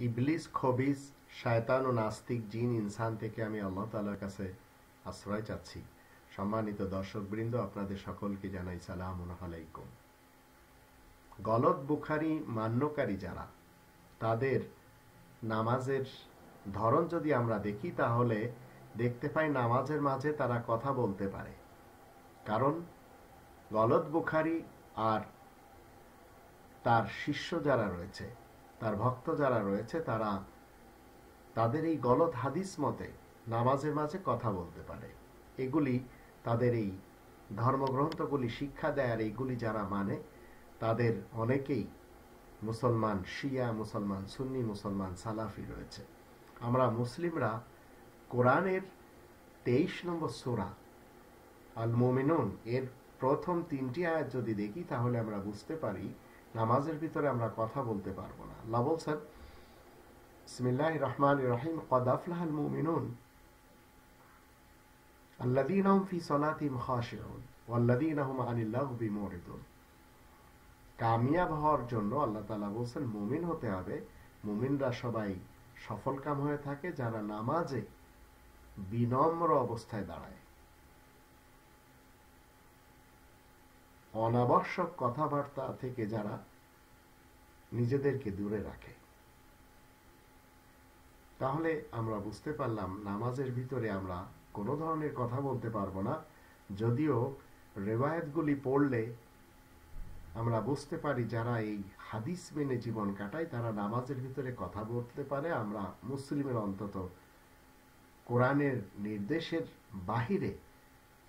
ইবলিস, খবিস, শায়তান ও নাস্তিক জিন, ইনসান থেকে আমি আল্লাহ তালার কাছে আশ্রয় চাচ্ছি। সম্মানিত দর্শক বৃন্দ আপনাদের সকলকে জানাই সালাম আলাইকুম। গলত বুখারি মান্যকারী যারা, তাদের নামাজের ধরন যদি আমরা দেখি, তাহলে দেখতে পাই নামাজের মাঝে তারা কথা বলতে পারে। কারণ গলত বুখারি আর তার শিষ্য যারা রয়েছে তার ভক্ত যারা রয়েছে, তারা তাদের এই গলত হাদিস মতে নামাজের মাঝে কথা বলতে পারে। এগুলি তাদের এই ধর্মগ্রন্থগুলি শিক্ষা দেয়, আর এইগুলি যারা মানে তাদের অনেকেই মুসলমান শিয়া, মুসলমান সুন্নি, মুসলমান সালাফি রয়েছে। আমরা মুসলিমরা কোরআনের তেইশ নম্বর সোরা, আল মোমিনুন, এর প্রথম তিনটি আয়াত যদি দেখি, তাহলে আমরা বুঝতে পারি নামাজের ভিতরে আমরা কথা বলতে পারব না। আল্লাহ বলছেন সিমিল্লাহ রহমান রহিম কদাফলাহাল মুমিনুন আল্লাদিন ফি সলাতিম ওয়াল্লাদিন হুম কামিয়াব হওয়ার জন্য আল্লাহ তালা বলছেন, মুমিন হতে হবে। মুমিনরা সবাই সফল কাম হয়ে থাকে যারা নামাজে বিনম্র অবস্থায় দাঁড়ায়। অনাবশ্যক কথাবার্তা থেকে যারা নিজেদেরকে দূরে রাখে। তাহলে আমরা বুঝতে পারলাম নামাজের ভিতরে আমরা কোনো ধরনের কথা বলতে পারব না, যদিও রেবায়তগুলি পড়লে আমরা বুঝতে পারি যারা এই হাদিস মেনে জীবন কাটায় তারা নামাজের ভিতরে কথা বলতে পারে। আমরা মুসলিমের অন্তত কোরআনের নির্দেশের বাহিরে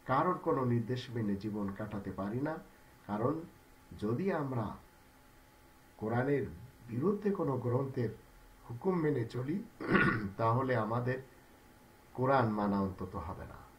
কারোর কোনো নির্দেশ মেনে জীবন কাটাতে পারি না। কারণ যদি আমরা কোরআনের বিরুদ্ধে কোনো গ্রন্থের হুকুম মেনে চলি, তাহলে আমাদের কোরআন মানা অন্তত হবে না।